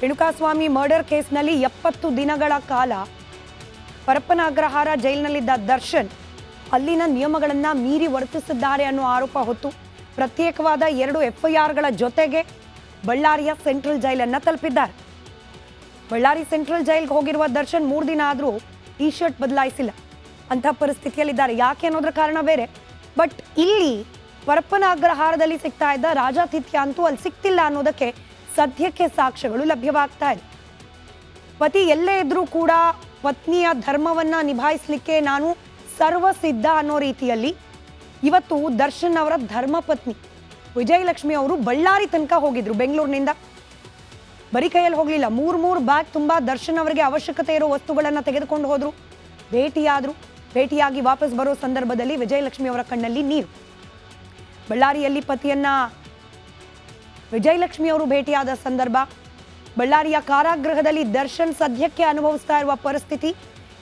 Renukaswamy murder ಕೇಸ್ನಲ್ಲಿ ಎಪ್ಪತ್ತು ದಿನಗಳ ಕಾಲ ಪರಪ್ಪನ ಅಗ್ರಹಾರ ಜೈಲಿನಲ್ಲಿದ್ದ ದರ್ಶನ್ ಅಲ್ಲಿನ ನಿಯಮಗಳನ್ನು ಮೀರಿ ವರ್ತಿಸಿದ್ದಾರೆ ಅನ್ನೋ ಆರೋಪ ಹೊತ್ತು ಪ್ರತ್ಯೇಕವಾದ ಎರಡು ಎಫ್ಐಆರ್ಗಳ ಜೊತೆಗೆ ಬಳ್ಳಾರಿಯ ಸೆಂಟ್ರಲ್ ಜೈಲನ್ನು ತಲುಪಿದ್ದಾರೆ. ಬಳ್ಳಾರಿ ಸೆಂಟ್ರಲ್ ಜೈಲ್ಗೆ ಹೋಗಿರುವ ದರ್ಶನ್ ಮೂರು ದಿನ ಆದರೂ ಟಿ ಶರ್ಟ್ ಬದಲಾಯಿಸಿಲ್ಲ. ಅಂಥ ಪರಿಸ್ಥಿತಿಯಲ್ಲಿದ್ದಾರೆ. ಯಾಕೆ ಅನ್ನೋದ್ರ ಕಾರಣ ಬೇರೆ. ಬಟ್ ಇಲ್ಲಿ ಪರಪ್ಪನ ಅಗ್ರಹಾರದಲ್ಲಿ ಸಿಗ್ತಾ ಇದ್ದ ರಾಜಾತಿಥ್ಯ ಅಂತೂ ಅಲ್ಲಿ ಸಿಗ್ತಿಲ್ಲ ಅನ್ನೋದಕ್ಕೆ ಸದ್ಯಕ್ಕೆ ಸಾಕ್ಷ್ಯಗಳು ಲಭ್ಯವಾಗ್ತಾ ಇದೆ. ಪತಿ ಎಲ್ಲೇ ಇದ್ರೂ ಕೂಡ ಪತ್ನಿಯ ಧರ್ಮವನ್ನ ನಿಭಾಯಿಸಲಿಕ್ಕೆ ನಾನು ಸರ್ವಸಿದ್ಧ ಅನ್ನೋ ರೀತಿಯಲ್ಲಿ ಇವತ್ತು ದರ್ಶನ್ ಅವರ ಧರ್ಮಪತ್ನಿ ವಿಜಯಲಕ್ಷ್ಮಿ ಅವರು ಬಳ್ಳಾರಿ ತನಕ ಹೋಗಿದ್ರು ಬೆಂಗಳೂರಿನಿಂದ. ಬರೀ ಕೈಯಲ್ಲಿ ಹೋಗಲಿಲ್ಲ, ಮೂರು ಮೂರು ಬ್ಯಾಗ್ ತುಂಬ ದರ್ಶನ್ ಅವರಿಗೆ ಅವಶ್ಯಕತೆ ಇರೋ ವಸ್ತುಗಳನ್ನು ತೆಗೆದುಕೊಂಡು ಹೋದ್ರು. ಭೇಟಿಯಾದ್ರು, ಭೇಟಿಯಾಗಿ ವಾಪಸ್ ಬರೋ ಸಂದರ್ಭದಲ್ಲಿ ವಿಜಯಲಕ್ಷ್ಮಿ ಅವರ ಕಣ್ಣಲ್ಲಿ ನೀರು. ಬಳ್ಳಾರಿಯಲ್ಲಿ ಪತಿಯನ್ನ ವಿಜಯಲಕ್ಷ್ಮಿ ಅವರು ಭೇಟಿಯಾದ ಸಂದರ್ಭ, ಬಳ್ಳಾರಿಯ ಕಾರಾಗೃಹದಲ್ಲಿ ದರ್ಶನ್ ಸದ್ಯಕ್ಕೆ ಅನುಭವಿಸ್ತಾ ಇರುವ ಪರಿಸ್ಥಿತಿ,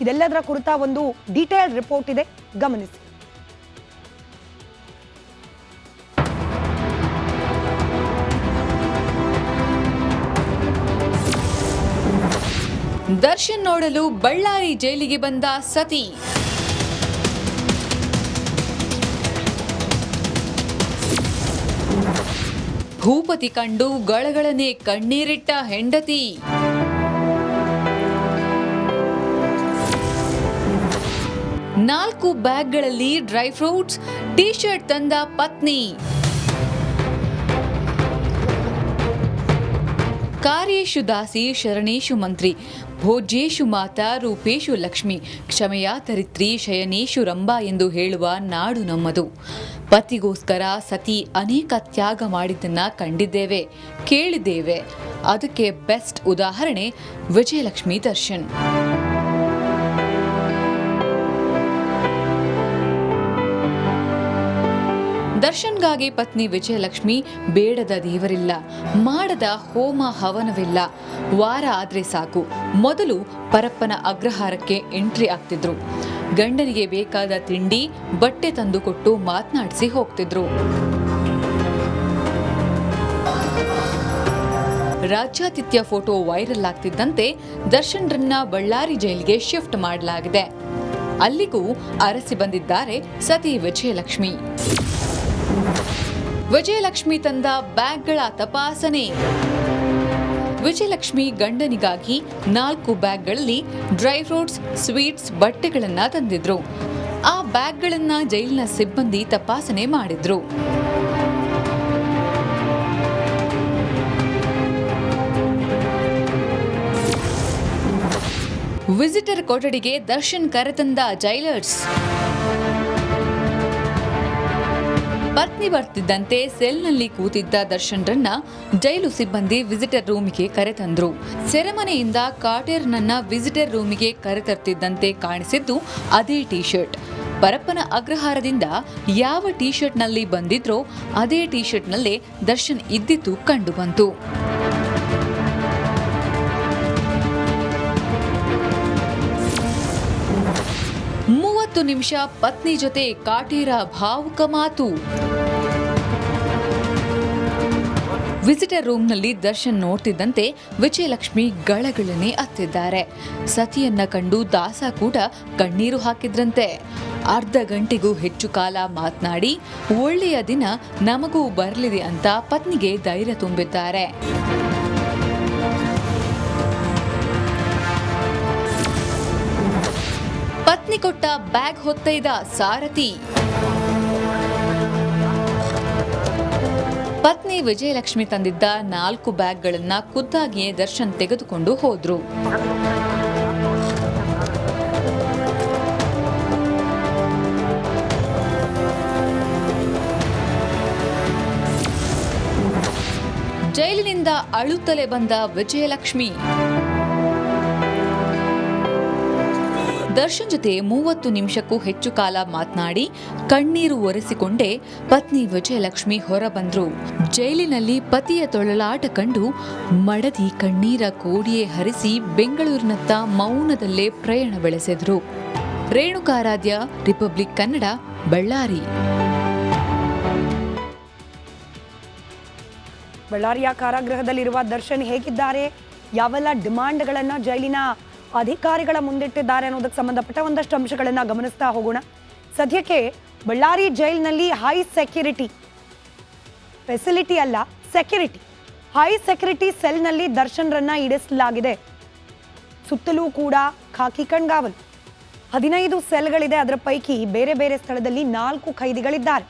ಇದೆಲ್ಲದರ ಕುರಿತ ಒಂದು ಡೀಟೇಲ್ ರಿಪೋರ್ಟ್ ಇದೆ. ಗಮನಿಸಿ. ದರ್ಶನ್ ನೋಡಲು ಬಳ್ಳಾರಿ ಜೈಲಿಗೆ ಬಂದ ಸತಿ ಭೂಪತಿ ಕಂಡು ಗಳಗಳನೆ ಕಣ್ಣೀರಿಟ್ಟ ಹೆಂಡತಿ. ನಾಲ್ಕು ಬ್ಯಾಗ್ಗಳಲ್ಲಿ ಡ್ರೈ ಫ್ರೂಟ್ಸ್ ಟಿ ಶರ್ಟ್ ತಂದ ಪತ್ನಿ. ಕಾರ್ಯೇಶು ದಾಸಿ, ಶರಣೇಶು ಮಂತ್ರಿ. ಭೋಜ್ಯೇಶು ಮಾತಾ, ರೂಪೇಶು ಲಕ್ಷ್ಮಿ, ಕ್ಷಮೆಯ ತರಿತ್ರಿ, ಶಯನೇಶು ರಂಭ ಎಂದು ಹೇಳುವ ನಾಡು ನಮ್ಮದು. ಪತಿಗೋಸ್ಕರ ಸತಿ ಅನೇಕ ತ್ಯಾಗ ಮಾಡಿದ್ದನ್ನ ಕಂಡಿದ್ದೇವೆ, ಕೇಳಿದ್ದೇವೆ. ಅದಕ್ಕೆ ಬೆಸ್ಟ್ ಉದಾಹರಣೆ ವಿಜಯಲಕ್ಷ್ಮಿ ದರ್ಶನ್. ದರ್ಶನ್ಗಾಗಿ ಪತ್ನಿ ವಿಜಯಲಕ್ಷ್ಮಿ ಬೇಡದ ದೇವರಿಲ್ಲ, ಮಾಡದ ಹೋಮ ಹವನವಿಲ್ಲ. ವಾರ ಆದ್ರೆ ಸಾಕು. ಮೊದಲು ಪರಪ್ಪನ ಅಗ್ರಹಾರಕ್ಕೆ ಎಂಟ್ರಿ ಆಗ್ತಿದ್ರು. ಗಂಡನಿಗೆ ಬೇಕಾದ ತಿಂಡಿ, ಬಟ್ಟೆ ತಂದುಕೊಟ್ಟು ಮಾತನಾಡಿಸಿ ಹೋಗ್ತಿದ್ರು. ರಾಜ್ಯಾತಿಥ್ಯ ಫೋಟೋ ವೈರಲ್ ಆಗ್ತಿದ್ದಂತೆ ದರ್ಶನ್ರನ್ನ ಬಳ್ಳಾರಿ ಜೈಲಿಗೆ ಶಿಫ್ಟ್ ಮಾಡಲಾಗಿದೆ. ಅಲ್ಲಿಗೂ ಅರಸಿ ಬಂದಿದ್ದಾರೆ ಸತಿ ವಿಜಯಲಕ್ಷ್ಮಿ. ವಿಜಯಲಕ್ಷ್ಮಿ ತಂದ ಬ್ಯಾಗ್ಗಳ ತಪಾಸಣೆ. ವಿಜಯಲಕ್ಷ್ಮಿ ಗಂಡನಿಗಾಗಿ ನಾಲ್ಕು ಬ್ಯಾಗ್ಗಳಲ್ಲಿ ಡ್ರೈ ಫ್ರೂಟ್ಸ್, ಸ್ವೀಟ್ಸ್, ಬಟ್ಟೆಗಳನ್ನ ತಂದಿದ್ರು. ಆ ಬ್ಯಾಗ್ಗಳನ್ನ ಜೈಲಿನ ಸಿಬ್ಬಂದಿ ತಪಾಸಣೆ ಮಾಡಿದ್ರು. ವಿಸಿಟರ್ ಕೊಠಡಿಗೆ ದರ್ಶನ್ ಕರೆತಂದ ಜೈಲರ್ಸ್. ಪತ್ನಿ ಬರ್ತಿದ್ದಂತೆ ಸೆಲ್ನಲ್ಲಿ ಕೂತಿದ್ದ ದರ್ಶನ್ರನ್ನ ಜೈಲು ಸಿಬ್ಬಂದಿ ವಿಸಿಟರ್ ರೂಮಿಗೆ ಕರೆತಂದ್ರು. ಸೆರೆಮನೆಯಿಂದ ಕಾಟೇರ್ನನ್ನ ವಿಸಿಟರ್ ರೂಮಿಗೆ ಕರೆತರ್ತಿದ್ದಂತೆ ಕಾಣಿಸಿದ್ದು ಅದೇ ಟಿ ಶರ್ಟ್ ಪರಪ್ಪನ ಅಗ್ರಹಾರದಿಂದ ಯಾವ ಟಿ ಶರ್ಟ್ನಲ್ಲಿ ಬಂದಿದ್ರೋ ಅದೇ ಟಿ ಶರ್ಟ್ನಲ್ಲೇ ದರ್ಶನ್ ಇದ್ದಿದ್ದು ಕಂಡುಬಂತು ಮೂವತ್ತು ನಿಮಿಷ ಪತ್ನಿ ಜೊತೆ ಕಾಟೇರ ಭಾವುಕ ಮಾತು. ವಿಸಿಟರ್ ರೂಮ್ನಲ್ಲಿ ದರ್ಶನ್ ನೋಡ್ತಿದ್ದಂತೆ ವಿಜಯಲಕ್ಷ್ಮಿ ಗಳಗಳನೆ ಅತ್ತಿದ್ದಾರೆ ಸತಿಯನ್ನ ಕಂಡು ದಾಸ ಕೂಡ ಕಣ್ಣೀರು ಹಾಕಿದ್ರಂತೆ. ಅರ್ಧ ಗಂಟೆಗೂ ಹೆಚ್ಚು ಕಾಲ ಮಾತನಾಡಿ, ಒಳ್ಳೆಯ ದಿನ ನಮಗೂ ಬರಲಿದೆ ಅಂತ ಪತ್ನಿಗೆ ಧೈರ್ಯ ತುಂಬಿದ್ದಾರೆ. ಕೊಟ್ಟ ಬ್ಯಾಗ್ ಹೊತ್ತೈದ ಸಾರಥಿ. ಪತ್ನಿ ವಿಜಯಲಕ್ಷ್ಮಿ ತಂದಿದ್ದ ನಾಲ್ಕು ಬ್ಯಾಗ್ಗಳನ್ನ ಖುದ್ದಾಗಿಯೇ ದರ್ಶನ್ ತೆಗೆದುಕೊಂಡು ಹೋದ್ರು. ಜೈಲಿನಿಂದ ಅಳುತ್ತಲೇ ಬಂದ ವಿಜಯಲಕ್ಷ್ಮಿ. ದರ್ಶನ್ ಜೊತೆ ಮೂವತ್ತು ನಿಮಿಷಕ್ಕೂ ಹೆಚ್ಚು ಕಾಲ ಮಾತನಾಡಿ ಕಣ್ಣೀರು ಒರೆಸಿಕೊಂಡೇ ಪತ್ನಿ ವಿಜಯಲಕ್ಷ್ಮಿ ಹೊರಬಂದ್ರು. ಜೈಲಿನಲ್ಲಿ ಪತಿಯ ತೊಳಲಾಟ ಕಂಡು ಮಡದಿ ಕಣ್ಣೀರ ಕೋಡಿಯೇ ಹರಿಸಿ ಬೆಂಗಳೂರಿನತ್ತ ಮೌನದಲ್ಲೇ ಪ್ರಯಾಣ ಬೆಳೆಸಿದ್ರು. ರೇಣುಕಾರಾಧ್ಯ, ರಿಪಬ್ಲಿಕ್ ಕನ್ನಡ, ಬಳ್ಳಾರಿ. ಬಳ್ಳಾರಿಯ ಕಾರಾಗೃಹದಲ್ಲಿರುವ ದರ್ಶನ್ ಹೇಗಿದ್ದಾರೆ? ಯಾವೆಲ್ಲ ಡಿಮಾಂಡ್ಗಳನ್ನು ಜೈಲಿನ ಅಧಿಕಾರಿಗಳ ಮುಂದಿಟ್ಟಿದ್ದಾರೆ ಅನ್ನೋದಕ್ಕೆ ಸಂಬಂಧಪಟ್ಟ ಒಂದಷ್ಟು ಅಂಶಗಳನ್ನು ಗಮನಿಸ್ತಾ ಹೋಗೋಣ. ಸದ್ಯಕ್ಕೆ ಬಳ್ಳಾರಿ ಜೈಲ್ನಲ್ಲಿ ಹೈ ಸೆಕ್ಯೂರಿಟಿ, ಫೆಸಿಲಿಟಿ ಅಲ್ಲ, ಸೆಕ್ಯೂರಿಟಿ, ಹೈ ಸೆಕ್ಯೂರಿಟಿ ಸೆಲ್ನಲ್ಲಿ ದರ್ಶನ್ರನ್ನ ಇಡಿಸಲಾಗಿದೆ. ಸುತ್ತಲೂ ಕೂಡ ಖಾಕಿ ಕಣ್ಗಾವಲು. ಹದಿನೈದು ಸೆಲ್ಗಳಿದೆ, ಅದರ ಪೈಕಿ ಬೇರೆ ಬೇರೆ ಸ್ಥಳದಲ್ಲಿ ನಾಲ್ಕು ಖೈದಿಗಳಿದ್ದಾರೆ.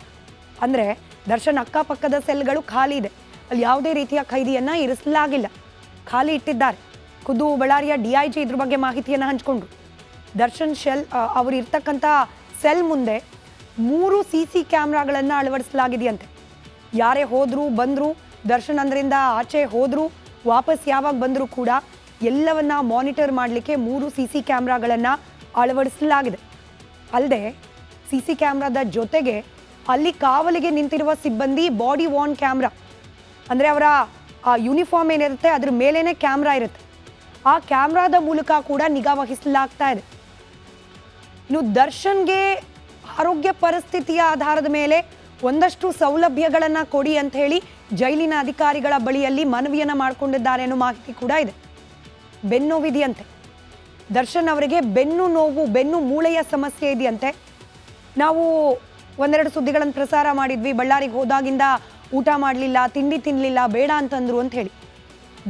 ಅಂದರೆ ದರ್ಶನ್ ಅಕ್ಕಪಕ್ಕದ ಸೆಲ್ಗಳು ಖಾಲಿ ಇದೆ. ಅಲ್ಲಿ ಯಾವುದೇ ರೀತಿಯ ಖೈದಿಯನ್ನ ಇರಿಸಲಾಗಿಲ್ಲ. ಖಾಲಿ ಇಟ್ಟಿದ್ದಾರೆ. ಖುದ್ದು ಬಳ್ಳಾರಿಯ ಡಿ ಐ ಜಿ ಇದ್ರ ಬಗ್ಗೆ ಮಾಹಿತಿಯನ್ನು ಹಂಚಿಕೊಂಡ್ರು. ದರ್ಶನ್ ಶೆಲ್ ಅವರು ಇರ್ತಕ್ಕಂಥ ಸೆಲ್ ಮುಂದೆ ಮೂರು ಸಿ ಸಿ ಕ್ಯಾಮ್ರಾಗಳನ್ನು ಅಳವಡಿಸಲಾಗಿದೆಯಂತೆ. ಯಾರೇ ಹೋದರೂ ಬಂದರೂ, ದರ್ಶನ್ ಅಂದ್ರಿಂದ ಆಚೆ ಹೋದರೂ, ವಾಪಸ್ ಯಾವಾಗ ಬಂದರೂ ಕೂಡ ಎಲ್ಲವನ್ನ ಮಾನಿಟರ್ ಮಾಡಲಿಕ್ಕೆ ಮೂರು ಸಿ ಸಿ ಕ್ಯಾಮ್ರಾಗಳನ್ನು ಅಳವಡಿಸಲಾಗಿದೆ. ಅಲ್ಲದೆ ಸಿ ಸಿ ಕ್ಯಾಮ್ರಾದ ಜೊತೆಗೆ ಅಲ್ಲಿ ಕಾವಲಿಗೆ ನಿಂತಿರುವ ಸಿಬ್ಬಂದಿ ಬಾಡಿ ವಾರ್ನ್ ಕ್ಯಾಮ್ರಾ. ಅಂದರೆ ಅವರ, ಆ ಯೂನಿಫಾರ್ಮ್ ಏನಿರುತ್ತೆ, ಅದ್ರ ಮೇಲೇ ಕ್ಯಾಮ್ರಾ ಇರುತ್ತೆ. ಆ ಕ್ಯಾಮ್ರಾದ ಮೂಲಕ ಕೂಡ ನಿಗಾ ವಹಿಸಲಾಗ್ತಾ ಇದೆ. ಇನ್ನು ದರ್ಶನ್ಗೆ ಆರೋಗ್ಯ ಪರಿಸ್ಥಿತಿಯ ಆಧಾರದ ಮೇಲೆ ಒಂದಷ್ಟು ಸೌಲಭ್ಯಗಳನ್ನು ಕೊಡಿ ಅಂತ ಹೇಳಿ ಜೈಲಿನ ಅಧಿಕಾರಿಗಳ ಬಳಿಯಲ್ಲಿ ಮನವಿಯನ್ನ ಮಾಡಿಕೊಂಡಿದ್ದಾರೆ ಅನ್ನೋ ಮಾಹಿತಿ ಕೂಡ ಇದೆ. ಬೆನ್ನೋವಿದೆಯಂತೆ ದರ್ಶನ್ ಅವರಿಗೆ ಬೆನ್ನು ನೋವು, ಬೆನ್ನು ಮೂಳೆಯ ಸಮಸ್ಯೆ ಇದೆಯಂತೆ. ನಾವು ಒಂದೆರಡು ಸುದ್ದಿಗಳನ್ನು ಪ್ರಸಾರ ಮಾಡಿದ್ವಿ. ಬಳ್ಳಾರಿಗೆ ಹೋದಾಗಿಂದ ಊಟ ಮಾಡಲಿಲ್ಲ, ತಿಂಡಿ ತಿನ್ನಲಿಲ್ಲ ಬೇಡ ಅಂತಂದ್ರು ಅಂತ ಹೇಳಿ.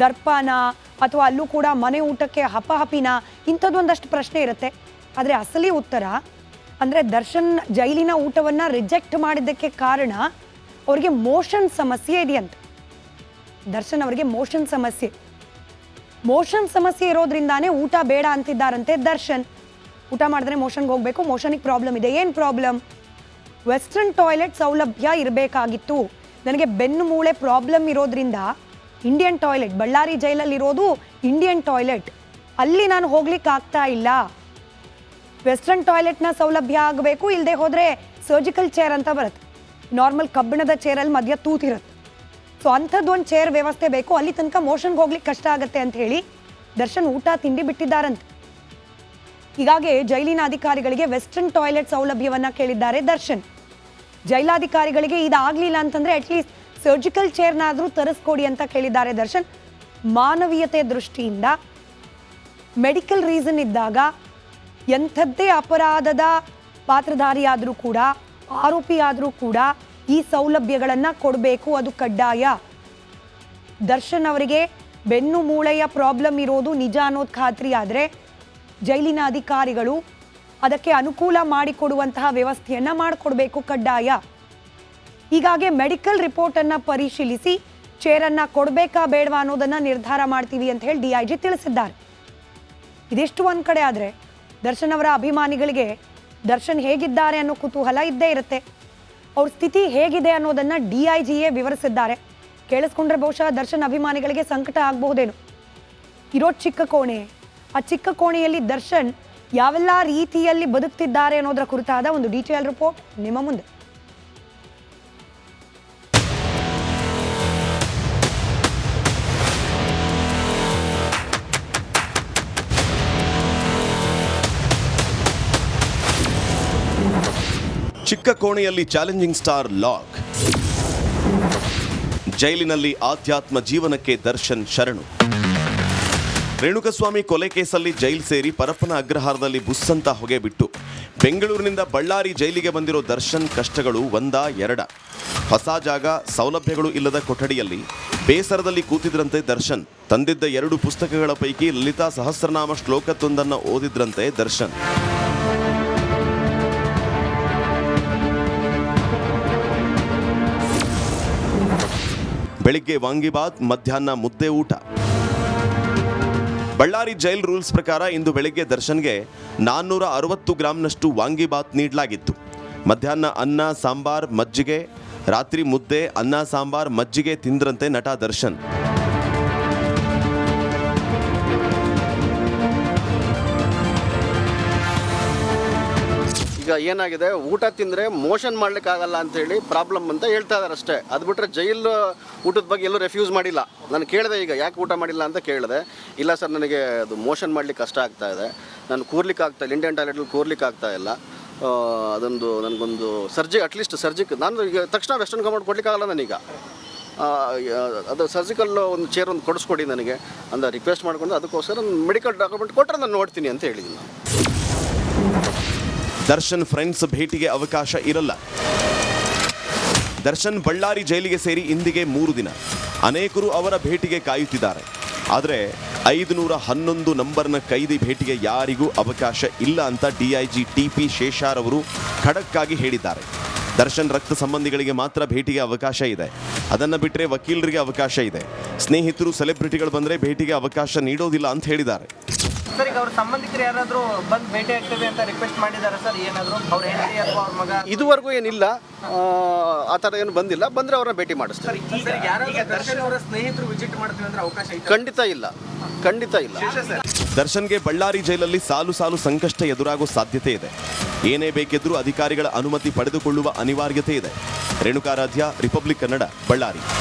ದರ್ಪನ ಅಥವಾ ಅಲ್ಲೂ ಕೂಡ ಮನೆ ಊಟಕ್ಕೆ ಹಪಹಪಿನ ಇಂಥದ್ದೊಂದಷ್ಟು ಪ್ರಶ್ನೆ ಇರುತ್ತೆ. ಆದರೆ ಅಸಲಿ ಉತ್ತರ, ಅಂದರೆ ದರ್ಶನ್ ಜೈಲಿನ ಊಟವನ್ನು ರಿಜೆಕ್ಟ್ ಮಾಡಿದ್ದಕ್ಕೆ ಕಾರಣ ಅವರಿಗೆ ಮೋಷನ್ ಸಮಸ್ಯೆ ಇದೆಯಂತೆ ದರ್ಶನ್ ಅವರಿಗೆ ಮೋಷನ್ ಸಮಸ್ಯೆ. ಮೋಷನ್ ಸಮಸ್ಯೆ ಇರೋದ್ರಿಂದಾನೇ ಊಟ ಬೇಡ ಅಂತಿದ್ದಾರಂತೆ ದರ್ಶನ್. ಊಟ ಮಾಡಿದ್ರೆ ಮೋಷನ್ಗೆ ಹೋಗಬೇಕು, ಮೋಷನಿಗೆ ಪ್ರಾಬ್ಲಮ್ ಇದೆ. ಏನು ಪ್ರಾಬ್ಲಮ್? ವೆಸ್ಟರ್ನ್ ಟಾಯ್ಲೆಟ್ ಸೌಲಭ್ಯ ಇರಬೇಕಾಗಿತ್ತು. ನನಗೆ ಬೆನ್ನು ಮೂಳೆ ಪ್ರಾಬ್ಲಮ್ ಇರೋದ್ರಿಂದ ಇಂಡಿಯನ್ ಟಾಯ್ಲೆಟ್ ಬಳ್ಳಾರಿ ಜೈಲಲ್ಲಿ ಇರೋದು ಇಂಡಿಯನ್ ಟಾಯ್ಲೆಟ್ ಅಲ್ಲಿ ನಾನು ಹೋಗ್ಲಿಕ್ಕೆ ಆಗ್ತಾ ಇಲ್ಲ. ವೆಸ್ಟರ್ನ್ ಟಾಯ್ಲೆಟ್ನ ಸೌಲಭ್ಯ ಆಗಬೇಕು ಇಲ್ಲದೆ ಹೋದರೆ ಸರ್ಜಿಕಲ್ ಚೇರ್ ಅಂತ ಬರುತ್ತೆ. ನಾರ್ಮಲ್ ಕಬ್ಬಿಣದ ಚೇರಲ್ಲಿ ಮಧ್ಯ ತೂತಿರುತ್ತೆ. ಸೊ ಅಂಥದ್ದೊಂದು ಚೇರ್ ವ್ಯವಸ್ಥೆ ಬೇಕು. ಅಲ್ಲಿ ತನಕ ಮೋಷನ್ಗೆ ಹೋಗ್ಲಿಕ್ಕೆ ಕಷ್ಟ ಆಗುತ್ತೆ ಅಂತ ಹೇಳಿ ದರ್ಶನ್ ಊಟ ತಿಂಡಿ ಬಿಟ್ಟಿದ್ದಾರಂತೆ. ಹೀಗಾಗಿ ಜೈಲಿನ ಅಧಿಕಾರಿಗಳಿಗೆ ವೆಸ್ಟರ್ನ್ ಟಾಯ್ಲೆಟ್ ಸೌಲಭ್ಯವನ್ನ ಕೇಳಿದ್ದಾರೆ ದರ್ಶನ್. ಜೈಲಾಧಿಕಾರಿಗಳಿಗೆ ಇದಾಗ್ಲಿಲ್ಲ ಅಂತಂದ್ರೆ ಅಟ್ಲೀಸ್ಟ್ ಸರ್ಜಿಕಲ್ ಚೇರ್ನಾದರೂ ತರಿಸ್ಕೊಡಿ ಅಂತ ಕೇಳಿದ್ದಾರೆ ದರ್ಶನ್. ಮಾನವೀಯತೆ ದೃಷ್ಟಿಯಿಂದ ಮೆಡಿಕಲ್ ರೀಸನ್ ಇದ್ದಾಗ ಎಂಥದ್ದೇ ಅಪರಾಧದ ಪಾತ್ರಧಾರಿಯಾದರೂ ಕೂಡ ಆರೋಪಿಯಾದರೂ ಕೂಡ ಈ ಸೌಲಭ್ಯಗಳನ್ನು ಕೊಡಬೇಕು, ಅದು ಕಡ್ಡಾಯ. ದರ್ಶನ್ ಅವರಿಗೆ ಬೆನ್ನು ಮೂಳೆಯ ಪ್ರಾಬ್ಲಮ್ ಇರೋದು ನಿಜ ಅನ್ನೋದು ಖಾತ್ರಿ ಆದರೆ ಜೈಲಿನ ಅಧಿಕಾರಿಗಳು ಅದಕ್ಕೆ ಅನುಕೂಲ ಮಾಡಿಕೊಡುವಂತಹ ವ್ಯವಸ್ಥೆಯನ್ನು ಮಾಡಿಕೊಡ್ಬೇಕು ಕಡ್ಡಾಯ. ಹೀಗಾಗಿ ಮೆಡಿಕಲ್ ರಿಪೋರ್ಟ್ ಅನ್ನ ಪರಿಶೀಲಿಸಿ ಚೇರನ್ನು ಕೊಡಬೇಕಾ ಬೇಡವಾ ಅನ್ನೋದನ್ನ ನಿರ್ಧಾರ ಮಾಡ್ತೀವಿ ಅಂತ ಹೇಳಿ ಡಿಐಜಿ ತಿಳಿಸಿದ್ದಾರೆ. ಇದಿಷ್ಟು ಒಂದ್ ಕಡೆ ಆದ್ರೆ ದರ್ಶನ್ ಅವರ ಅಭಿಮಾನಿಗಳಿಗೆ ದರ್ಶನ್ ಹೇಗಿದ್ದಾರೆ ಅನ್ನೋ ಕುತೂಹಲ ಇದ್ದೇ ಇರುತ್ತೆ. ಅವ್ರ ಸ್ಥಿತಿ ಹೇಗಿದೆ ಅನ್ನೋದನ್ನ ಡಿಐಜಿಯೇ ವಿವರಿಸಿದ್ದಾರೆ. ಕೇಳಿಸ್ಕೊಂಡ್ರೆ ಬಹುಶಃ ದರ್ಶನ್ ಅಭಿಮಾನಿಗಳಿಗೆ ಸಂಕಟ ಆಗಬಹುದೇನು. ಇರೋ ಚಿಕ್ಕ ಕೋಣೆ, ಆ ಚಿಕ್ಕ ಕೋಣೆಯಲ್ಲಿ ದರ್ಶನ್ ಯಾವೆಲ್ಲ ರೀತಿಯಲ್ಲಿ ಬದುಕ್ತಿದ್ದಾರೆ ಅನ್ನೋದರ ಕುರಿತಾದ ಒಂದು ಡೀಟೇಲ್ ರಿಪೋರ್ಟ್ ನಿಮ್ಮ ಮುಂದೆ. ಚಿಕ್ಕ ಕೋಣೆಯಲ್ಲಿ ಚಾಲೆಂಜಿಂಗ್ ಸ್ಟಾರ್ ಲಾಕ್. ಜೈಲಿನಲ್ಲಿ ಆಧ್ಯಾತ್ಮ ಜೀವನಕ್ಕೆ ದರ್ಶನ್ ಶರಣು. ರೇಣುಕಸ್ವಾಮಿ ಕೊಲೆ ಕೇಸಲ್ಲಿ ಜೈಲ್ ಸೇರಿ ಪರಪ್ಪನ ಅಗ್ರಹಾರದಲ್ಲಿ ಬುಸ್ಸಂತ ಹೊಗೆ ಬಿಟ್ಟು. ಬೆಂಗಳೂರಿನಿಂದ ಬಳ್ಳಾರಿ ಜೈಲಿಗೆ ಬಂದಿರೋ ದರ್ಶನ್ ಕಷ್ಟಗಳು ಒಂದ ಎರಡ. ಹೊಸ ಜಾಗ, ಸೌಲಭ್ಯಗಳು ಇಲ್ಲದ ಕೊಠಡಿಯಲ್ಲಿ ಬೇಸರದಲ್ಲಿ ಕೂತಿದ್ರಂತೆ ದರ್ಶನ್. ತಂದಿದ್ದ ಎರಡು ಪುಸ್ತಕಗಳ ಪೈಕಿ ಲಲಿತಾ ಸಹಸ್ರನಾಮ ಶ್ಲೋಕತ್ತೊಂದನ್ನು ಓದಿದ್ರಂತೆ ದರ್ಶನ್. ಬೆಳಿಗ್ಗೆ ವಾಂಗಿಬಾತ್ ಮಧ್ಯಾಹ್ನ ಮುದ್ದೆ ಊಟ. ಬಳ್ಳಾರಿ ಜೈಲ್ ರೂಲ್ಸ್ ಪ್ರಕಾರ ಇಂದು ಬೆಳಿಗ್ಗೆ ದರ್ಶನ್ಗೆ ನಾನ್ನೂರ ಅರವತ್ತು ಗ್ರಾಂನಷ್ಟು ವಾಂಗಿಬಾತ್ ನೀಡಲಾಗಿತ್ತು. ಮಧ್ಯಾಹ್ನ ಅನ್ನ, ಸಾಂಬಾರ್, ಮಜ್ಜಿಗೆ, ರಾತ್ರಿ ಮುದ್ದೆ, ಅನ್ನ, ಸಾಂಬಾರ್, ಮಜ್ಜಿಗೆ ತಿಂದ್ರಂತೆ ನಟ ದರ್ಶನ್. ಈಗ ಏನಾಗಿದೆ ಊಟ ತಿಂದರೆ ಮೋಷನ್ ಮಾಡ್ಲಿಕ್ಕೆ ಆಗಲ್ಲ ಅಂತ ಹೇಳಿ ಪ್ರಾಬ್ಲಮ್ ಅಂತ ಹೇಳ್ತಾ ಇದಾರೆ ಅಷ್ಟೇ. ಅದು ಬಿಟ್ಟರೆ ಜೈಲ್ ಊಟದ ಬಗ್ಗೆ ಎಲ್ಲೂ ರೆಫ್ಯೂಸ್ ಮಾಡಿಲ್ಲ. ನಾನು ಕೇಳಿದೆ ಈಗ ಯಾಕೆ ಊಟ ಮಾಡಿಲ್ಲ ಅಂತ ಕೇಳಿದೆ. ಇಲ್ಲ ಸರ್ ನನಗೆ ಅದು ಮೋಷನ್ ಮಾಡ್ಲಿಕ್ಕೆ ಕಷ್ಟ ಆಗ್ತಾ ಇದೆ. ನಾನು ಕೂರ್ಲಿಕ್ಕೆ ಆಗ್ತಾ ಇಲ್ಲ ಇಂಡಿಯನ್ ಟಾಯ್ಲೆಟಲ್ಲಿ ಕೂರ್ಲಿಕ್ಕೆ ಆಗ್ತಾ ಇಲ್ಲ. ಅದೊಂದು ನನಗೊಂದು ಸರ್ಜಿ ಅಟ್ಲೀಸ್ಟ್ ಸರ್ಜಿಕ್ ನಾನು ಈಗ ತಕ್ಷಣ ವೆಸ್ಟರ್ನ್ ಕಮಾಂಡ್ ಕೊಡ್ಲಿಕ್ಕೆ ಆಗಲ್ಲ ನನಗೀಗ ಆ, ಅದು ಸರ್ಜಿಕಲ್ ಒಂದು ಚೇರ್ ಒಂದು ಕೊಡಿಸ್ಕೊಡಿ ನನಗೆ. ಅಂತ ರಿಕ್ವೆಸ್ಟ್ ಮಾಡ್ಕೊಂಡು ಅದಕ್ಕೋಸ್ಕರ ಮೆಡಿಕಲ್ ಡಾಕ್ಯುಮೆಂಟ್ ಕೊಟ್ಟರೆ ನಾನು ನೋಡ್ತೀನಿ ಅಂತ ಹೇಳಿದ್ದೀನಿ ನಾನು. ದರ್ಶನ್ ಫ್ರೆಂಡ್ಸ್ ಭೇಟಿಗೆ ಅವಕಾಶ ಇರಲ್ಲ. ದರ್ಶನ್ ಬಳ್ಳಾರಿ ಜೈಲಿಗೆ ಸೇರಿ ಇಂದಿಗೆ ಮೂರು ದಿನ. ಅನೇಕರು ಅವರ ಭೇಟಿಗೆ ಕಾಯುತ್ತಿದ್ದಾರೆ. ಆದರೆ ಐದುನೂರ ಹನ್ನೊಂದು ನಂಬರ್ನ ಕೈದಿ ಭೇಟಿಗೆ ಯಾರಿಗೂ ಅವಕಾಶ ಇಲ್ಲ ಅಂತ ಡಿಐಜಿ ಟಿ ಪಿ ಶೇಷಾರ್ ಅವರು ಖಡಕ್ಕಾಗಿ ಹೇಳಿದ್ದಾರೆ. ದರ್ಶನ್ ರಕ್ತ ಸಂಬಂಧಿಗಳಿಗೆ ಮಾತ್ರ ಭೇಟಿಗೆ ಅವಕಾಶ ಇದೆ. ಅದನ್ನು ಬಿಟ್ಟರೆ ವಕೀಲರಿಗೆ ಅವಕಾಶ ಇದೆ. ಸ್ನೇಹಿತರು ಸೆಲೆಬ್ರಿಟಿಗಳು ಬಂದರೆ ಭೇಟಿಗೆ ಅವಕಾಶ ನೀಡೋದಿಲ್ಲ ಅಂತ ಹೇಳಿದ್ದಾರೆ. ಸರ್ ಈಗ ಅವ್ರ ಸಂಬಂಧಿಕರು ಯಾರಾದರೂ ಬಂದು ಭೇಟಿ ಆಗ್ತೇವೆ ಅಂತ ರಿಕ್ವೆಸ್ಟ್ ಮಾಡಿದ್ದಾರೆ ಸರ್? ಏನಾದರೂ ಅವ್ರ ಹೆಂಡತಿ ಅಥವಾ ಅವ್ರ ಮಗ? ಇದುವರೆಗೂ ಏನಿಲ್ಲ. ಆ, ಥರ ಏನು ಬಂದಿಲ್ಲ. ಬಂದ್ರೆ ಅವ್ರನ್ನ ಭೇಟಿ ಮಾಡಿಸ್ತಾರೆ ದರ್ಶನ್ ಅವರ ಸ್ನೇಹಿತರು ವಿಸಿಟ್ ಮಾಡ್ತೀವಿ ಅಂದ್ರೆ ಅವಕಾಶ ಖಂಡಿತ ಇಲ್ಲ. ಖಂಡಿತ ಇಲ್ಲ. ದರ್ಶನ್ಗೆ ಬಳ್ಳಾರಿ ಜೈಲಲ್ಲಿ ಸಾಲು ಸಾಲು ಸಂಕಷ್ಟ ಎದುರಾಗೋ ಸಾಧ್ಯತೆ ಇದೆ. ಏನೇ ಬೇಕಿದ್ರೂ ಅಧಿಕಾರಿಗಳ ಅನುಮತಿ ಪಡೆದುಕೊಳ್ಳುವ ಅನಿವಾರ್ಯತೆ ಇದೆ. ರೇಣುಕಾರಾಧ್ಯ ರಿಪಬ್ಲಿಕ್ ಕನ್ನಡ ಬಳ್ಳಾರಿ.